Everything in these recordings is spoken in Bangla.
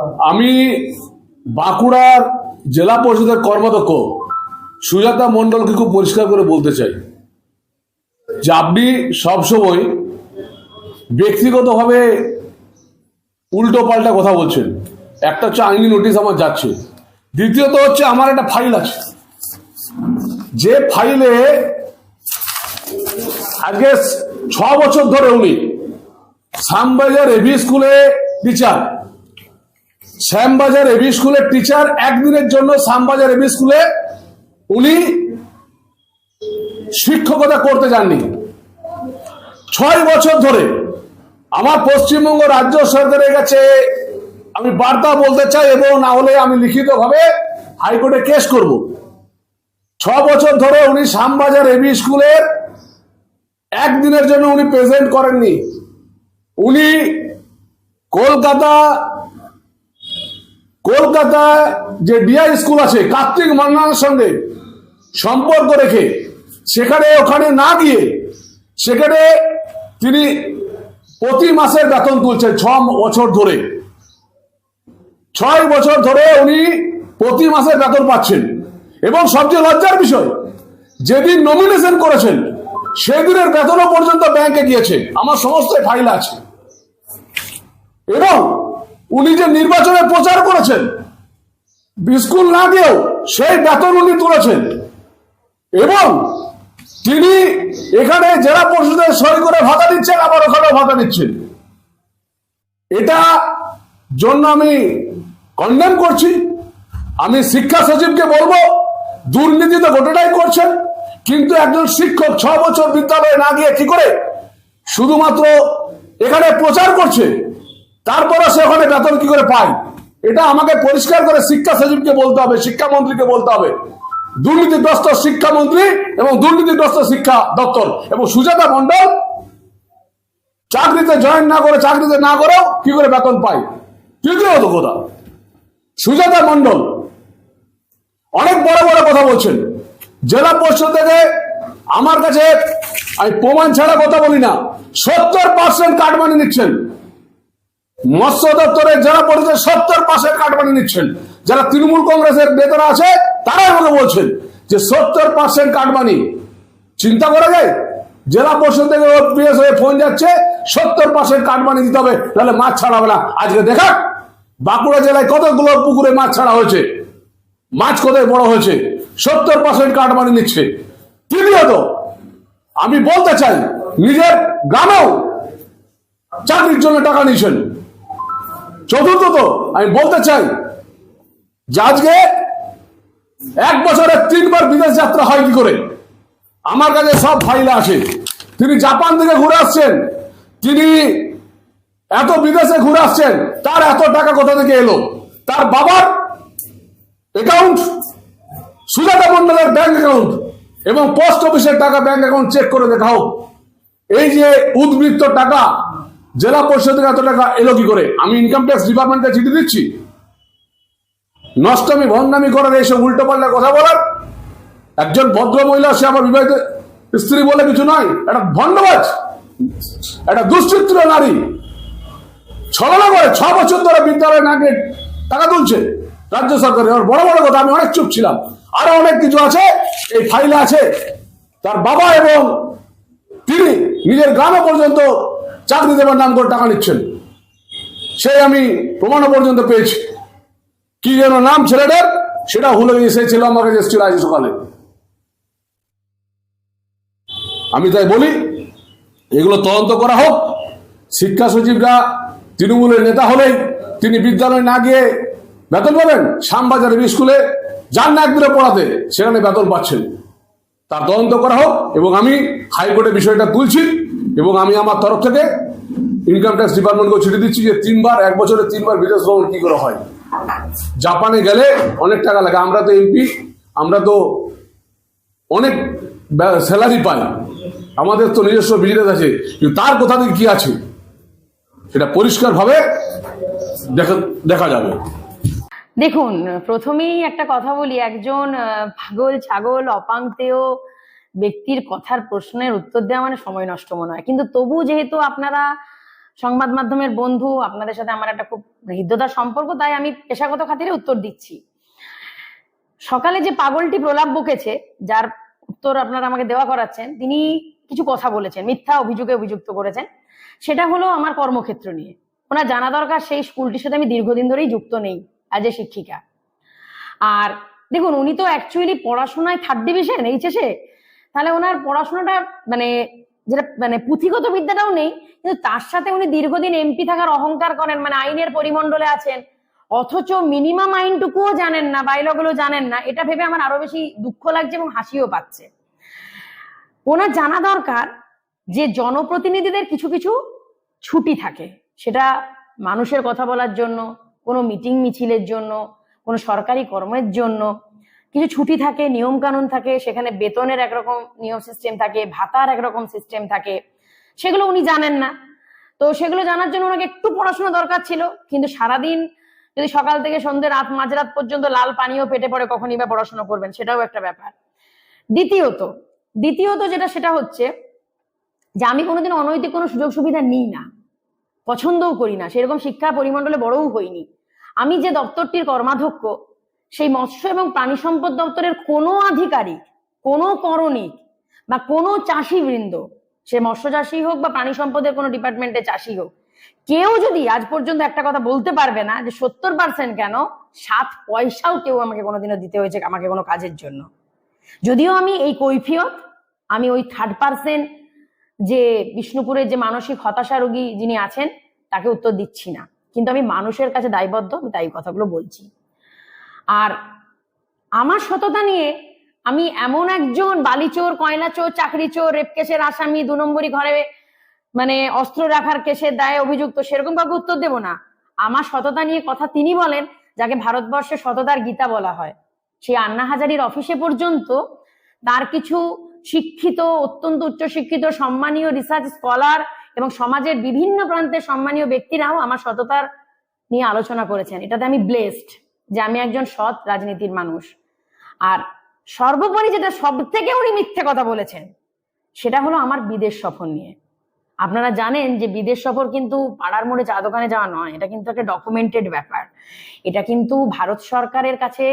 আমি বাঁকুড়ার জেলা পরিষদের কর্মাধ্যক্ষ সুজাতা মণ্ডলকে খুব পরিষ্কার করে বলতে চাই যে আপনি সবসময় ব্যক্তিগতভাবে উল্টো পাল্টা কথা বলছেন। একটা হচ্ছে আইনি নোটিশ আমার যাচ্ছে। দ্বিতীয়ত হচ্ছে আমার একটা ফাইল আছে। যে ফাইলে আগে ছ বছর ধরে উনি শ্যামবাজার এভি স্কুলে টিচার। শ্যামবাজার এভি স্কুলের টিচার একদিনের জন্য শ্যামবাজার এভি স্কুলে উনি শিক্ষকতা করতে যাননি। ছয় বছর ধরে আমার পশ্চিমবঙ্গ রাজ্য সরকারের কাছে আমি বার্তা বলতে চাই এবং না হলে আমি লিখিতভাবে হাইকোর্টে কেস করব। ছ বছর ধরে উনি শ্যামবাজার এবি স্কুলের একদিনের জন্য উনি প্রেজেন্ট করেননি। উনি কলকাতা কলকাতা যে ডিআই স্কুল আছে, কার্তিক মান্নানের সঙ্গে সম্পর্ক রেখে, সেখানে ওখানে না গিয়ে, সেখানে তিনি প্রতি মাসের বেতন তুলছেন ছ বছর ধরে। ছয় বছর ধরে উনি প্রতি মাসে বেতন পাচ্ছেন। এবং সবচেয়ে লজ্জার বিষয়, যেদিন নমিনেশন করেছেন, সেদিনের বেতনও পর্যন্ত ব্যাংকে গিয়েছে। আমার সমস্ত ফাইল আছে। এবং উনি যে নির্বাচনে প্রচার করেছেন স্কুল না গিয়েও সেই বেতন উনি তুলেছেন। এবং তিনি এখানে জেলা পরিষদের সই করে ভাতা দিচ্ছেন, আবার ওখানেও ভাতা দিচ্ছেন। এটা জন্য আমি কন্ডেম করছি। আমি শিক্ষা সচিবকে বলব দুর্নীতি তো গোটাটাই করছেন, কিন্তু একজন শিক্ষক ছ বছর বিদ্যালয়ে না গিয়ে কি করে শুধুমাত্র এখানে প্রচার করছে? তারপরে সে ওখানে বেতন কি করে পায়? এটা আমাকে পরিষ্কার করে শিক্ষা সচিবকে বলতে হবে শিক্ষামন্ত্রীকে বলতে হবে। দুর্নীতিগ্রস্ত শিক্ষামন্ত্রী এবং দুর্নীতিগ্রস্ত শিক্ষা দপ্তর এবং সুজাতা মন্ডল চাকরিতে জয়েন না করে, চাকরিতে না করেও কি করে বেতন পায়? তৃতীয় তো কথা, সুজাতা মন্ডল অনেক বড় বড় কথা বলছেন। জেলা পরিষদ থেকে আমার কাছে আমি প্রমাণ ছাড়া কথা বলি না, সত্তর পার্সেন্ট কাটমানি নিচ্ছেন। মৎস্য দপ্তরের জেলা পরিষদের সত্তর পার্সেন্ট কাটমানি নিচ্ছেন, যারা তৃণমূল কংগ্রেসের নেতারা আছে, তারাই আমাকে বলছেন যে সত্তর পার্সেন্ট কাটমানি চিন্তা করা যায়? জেলা পরিষদ থেকে পিএস হয়ে ফোন যাচ্ছে, সত্তর পার্সেন্ট কাটমানি দিতে হবে, তাহলে মাছ ছাড়া হবে না। আজকে দেখা বাঁকুড়া জেলায় কতগুলো পুকুরে মাছ ছাড়া হয়েছে? মাছ কোথায় বড় হয়েছে? সত্তর পার্সেন্ট কাটমানি নিচ্ছে। তৃতীয়ত আমি বলতে চাই, নিজের গ্রামেও চাকরির জন্য টাকা নিয়েছেন। চতুর্থত, আমি বলতে চাই যে এক বছরে তিনবার বিদেশ যাত্রা হয় কি করে? আমার কাছে সব ফাইল আছে। তিনি জাপান থেকে ঘুরে আসছেন। তিনি এত বিদেশে ঘুরে আসছেন, তার এত টাকা কোথা থেকে এলো? তার বাবার অ্যাকাউন্ট সুজাতা মন্ডলের ব্যাংক অ্যাকাউন্ট এবং পোস্ট অফিসের টাকা ব্যাংক অ্যাকাউন্ট চেক করে দেখা হোক এই যে উদ্বৃত্ত টাকা জেলা পরিষদ থেকে এত টাকা এলো কি করে? আমি ইনকাম ট্যাক্স ডিপার্টমেন্টে চিঠি দিচ্ছি। নষ্টমী, ভণ্ডামি করার এইসব উল্টো পাল্টা কথা বলার একজন ভদ্র মহিলা, সে আমার বিবাহিত স্ত্রী বলে কিছু নয়, একটা ভণ্ডবাজ, একটা দুশ্চিত্র নারী। ছলনা করে ছ বছর ধরে বিদ্যালয়ে না টাকা তুলছে রাজ্য সরকারের বড় বড় কথা, আমি অনেক চুপ ছিলাম। আরও অনেক কিছু আছে, এই ফাইলে আছে। তার বাবা এবং তিনি নিজের গ্রামে পর্যন্ত চাকরি দেবার নাম করে টাকা নিচ্ছেন। সেই আমি প্রমাণ পর্যন্ত পেয়েছি। কি যেন নাম ছেলেটার, সেটা গিয়ে সে ছিল আমার কাছে এসেছিল আজ সকালে। আমি তাই বলি, এগুলো তদন্ত করা হোক। শিক্ষা সচিবরা তৃণমূলের নেতা হলেই তিনি বিদ্যালয়ে না গিয়ে বেতন পাবেন। শ্যামবাজারের স্কুলে যান না একদিনে পড়াতে, সেখানে বেতন পাচ্ছেন। তার তদন্ত করা হোক এবং আমি হাইকোর্টে বিষয়টা তুলছি। এবং আমি আমার তরফ থেকে ইনকাম ট্যাক্স ডিপার্টমেন্টকে চিঠি দিচ্ছি যে তিনবার, এক বছরে তিনবার বিদেশ ভ্রমণ কি করে হয়? জাপানে গেলে অনেক টাকা লাগে। আমরা তো এমপি আমরা তো অনেক স্যালারি পাই। আমাদের তো নিজস্ব বিজনেস আছে। কিন্তু তার কোথা থেকে কি আছে? সেটা পরিষ্কারভাবে দেখা দেখা যাবে। দেখুন, প্রথমেই একটা কথা বলি। একজন পাগল ছাগল অপাঙ্ক্তেয় ব্যক্তির কথার প্রশ্নের উত্তর দেওয়া মানে সময় নষ্ট মনে হয়। কিন্তু তবু যেহেতু আপনারা সংবাদ মাধ্যমের বন্ধু, আপনাদের সাথে আমার একটা খুব হৃদ্যতার সম্পর্ক, তাই আমি পেশাগত খাতিরে উত্তর দিচ্ছি। সকালে যে পাগলটি প্রলাপ বকেছে, যার উত্তর আপনারা আমাকে দেওয়া করাচ্ছেন, তিনি কিছু কথা বলেছেন, মিথ্যা অভিযোগে অভিযুক্ত করেছেন। সেটা হলো আমার কর্মক্ষেত্র নিয়ে। ওনার জানা দরকার, সেই স্কুলটির সাথে আমি দীর্ঘদিন ধরেই যুক্ত নেই অ্যাজ এ শিক্ষিকা। আর দেখুন, উনি তো অ্যাকচুয়ালি পড়াশোনায় থার্ড ডিভিশন এইচএসে তাহলে ওনার পড়াশোনাটা মানে যেটা মানে পুঁথিগত বিদ্যাটাও নেই, কিন্তু তার সাথে উনি দীর্ঘদিন এমপি থাকার অহংকার করেন মানে আইনের পরিমণ্ডলে আছেন, অথচ মিনিমাম আইনটুকুও জানেন না বাইলগুলো জানেন না, এটা ভেবে আমার আরও বেশি দুঃখ লাগছে এবং হাসিও পাচ্ছে। ওনার জানা দরকার যে জনপ্রতিনিধিদের কিছু কিছু ছুটি থাকে, সেটা মানুষের কথা বলার জন্য, কোনো মিটিং মিছিলের জন্য, কোনো সরকারি কর্মের জন্য কিছু ছুটি থাকে নিয়ম কানুন থাকে, সেখানে বেতনের একরকম নিয়ম সিস্টেম থাকে, ভাতার একরকম সিস্টেম থাকে, সেগুলো উনি জানেন না। তো সেগুলো জানার জন্য ওনাকে একটু পড়াশোনা দরকার ছিল, কিন্তু সারাদিন যদি সকাল থেকে সন্ধ্যে, রাত মাঝরাত পর্যন্ত লাল পানীয় পেটে পড়ে কখনই বা পড়াশোনা করবেন, সেটাও একটা ব্যাপার। দ্বিতীয়ত দ্বিতীয়ত যেটা, সেটা হচ্ছে যে আমি কোনোদিন অনৈতিক কোনো সুযোগ সুবিধা নিই না, পছন্দও করি না, সেরকম শিক্ষা পরিমণ্ডলে বড়ও হইনি। আমি যে দপ্তরটির কর্মাধ্যক্ষ সেই মৎস্য এবং প্রাণী সম্পদ দপ্তরের কোনো আধিকারিক, কোনো করণিক বা কোনো চাষি বৃন্দ সে মৎস্য চাষি হোক বা প্রাণী সম্পদের কোনো ডিপার্টমেন্টে চাষি হোক, কেউ যদি আজ পর্যন্ত একটা কথা বলতে পারবে না যে সত্তর পার্সেন্ট কেন সাত পয়সাও কেউ আমাকে কোনোদিনও দিতে হয়েছে আমাকে কোনো কাজের জন্য। যদিও আমি এই কৈফিয়ত, আমি ওই থার্ড পার্সেন্ট যে বিষ্ণুপুরের যে মানসিক হতাশা রোগী যিনি আছেন, তাকে উত্তর দিচ্ছি না। কিন্তু আমি মানুষের কাছে দায়বদ্ধ, আমি তাই কথাগুলো বলছি। আর আমার সততা নিয়ে আমি এমন একজন বালিচোর কয়লা চোর চাকরি চোর রেপ কেসের আসামি, দু নম্বরই ঘরে মানে অস্ত্র রাখার কেসের দায়ে অভিযুক্ত, সেরকম কাউকে উত্তর দেব না। আমার সততা নিয়ে কথা তিনি বলেন, যাকে ভারতবর্ষে সততার গীতা বলা হয়। সেই আন্না হাজারির অফিসে পর্যন্ত তার কিছু শিক্ষিত, অত্যন্ত উচ্চশিক্ষিত, সম্মানীয় রিসার্চ স্কলার এবং সমাজের বিভিন্ন প্রান্তের সম্মানীয় ব্যক্তিরাও আমার সততার নিয়ে আলোচনা করেছেন। এটাতে আমি ব্লেসড যে আমি একজন সৎ রাজনীতির মানুষ। আর সর্বোপরি যেটা সব থেকে উনি মিথ্যে কথা বলেছেন, সেটা হলো আমার বিদেশ সফর নিয়ে। আপনারা জানেন যে বিদেশ সফর কিন্তু পাড়ার মোড়ে চা দোকানে যাওয়া নয়, এটা কিন্তু একটা ডকুমেন্টেড ব্যাপার। এটা কিন্তু ভারত সরকারের কাছে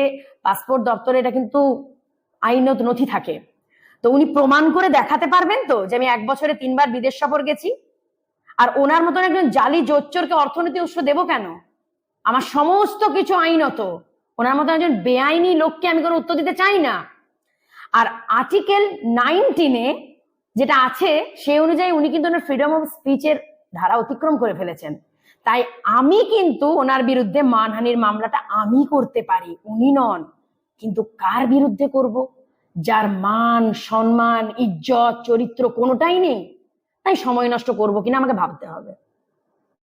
পাসপোর্ট দপ্তরে এটা কিন্তু আইনত নথি থাকে। তো উনি প্রমাণ করে দেখাতে পারবেন তো যে আমি এক বছরে তিনবার বিদেশ সফর গেছি? আর ওনার মতন একজন জালি জোচ্চরকে অর্থনীতি উৎস দেবো কেন? আমার সমস্ত কিছু আইনত। ওনার মতো একজন বেআইনি লোককে আমি কোনো উত্তর দিতে চাই না। আর আর্টিকেল নাইনটিনে যেটা আছে সেই অনুযায়ী উনি কিন্তু ওনার ফ্রিডম অফ স্পিচের ধারা অতিক্রম করে ফেলেছেন। তাই আমি কিন্তু ওনার বিরুদ্ধে মানহানির মামলাটা আমি করতে পারি, উনি নন। কিন্তু কার বিরুদ্ধে করব? যার মান, সম্মান, ইজ্জত, চরিত্র কোনোটাই নেই। তাই সময় নষ্ট করব কিনা আমাকে ভাবতে হবে।